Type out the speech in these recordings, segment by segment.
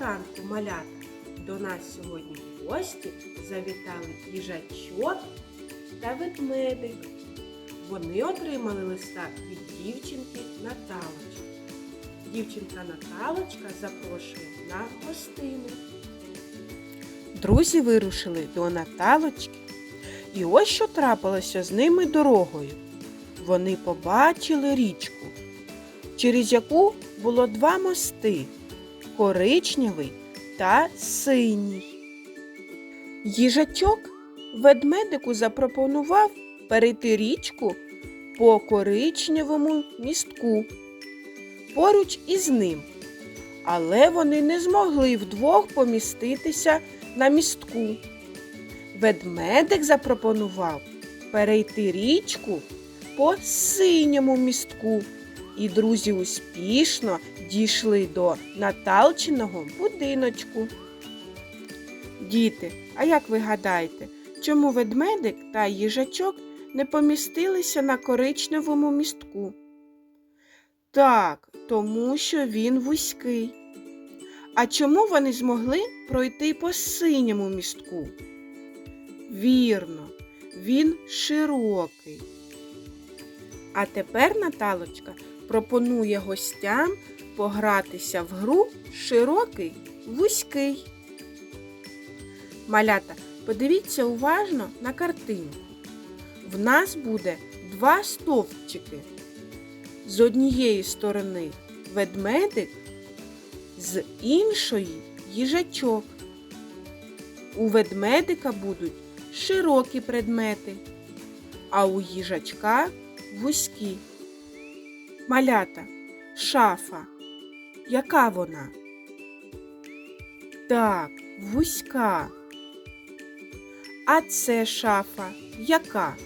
ранку малята! До нас сьогодні в гості завітали їжачок та ведмедик. Вони отримали листа від дівчинки Наталочки. Дівчинка Наталочка запрошує на гостину. Друзі вирушили до Наталочки. І ось що трапилося з ними дорогою. Вони побачили річку, через яку було два мости коричневий та синій. Їжачок ведмедику запропонував перейти річку по коричневому містку поруч із ним. Але вони не змогли вдвох поміститися на містку. Ведмедик запропонував перейти річку по синьому містку, і друзі успішно дійшли до Наталчиного будиночку. Діти, а як ви гадаєте, чому ведмедик та їжачок не помістилися на коричневому містку? Так, тому що він вузький. А чому вони змогли пройти по синьому містку? Вірно, він широкий. А тепер Наталочка пропонує гостям погратися в гру широкий вузький. Малята, подивіться уважно на картинку. В нас буде два стовпчики. З однієї сторони ведмедик, з іншої їжачок. У ведмедика будуть широкі предмети, а у їжачка вузькі. Малята, шафа. Яка вона? Так, вузька. А це шафа яка?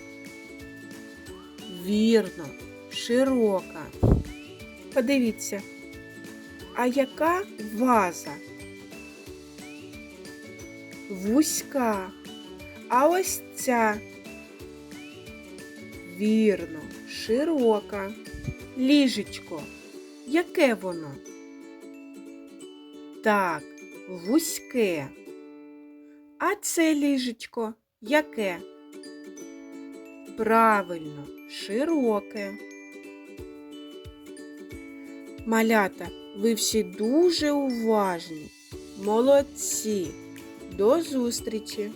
Вірно, широка. Подивіться, а яка ваза? Вузька. А ось ця. Вірно, широка. Ліжечко. Яке воно? Так, вузьке. А це ліжечко яке? Правильно, широке. Малята, ви всі дуже уважні. Молодці. До зустрічі!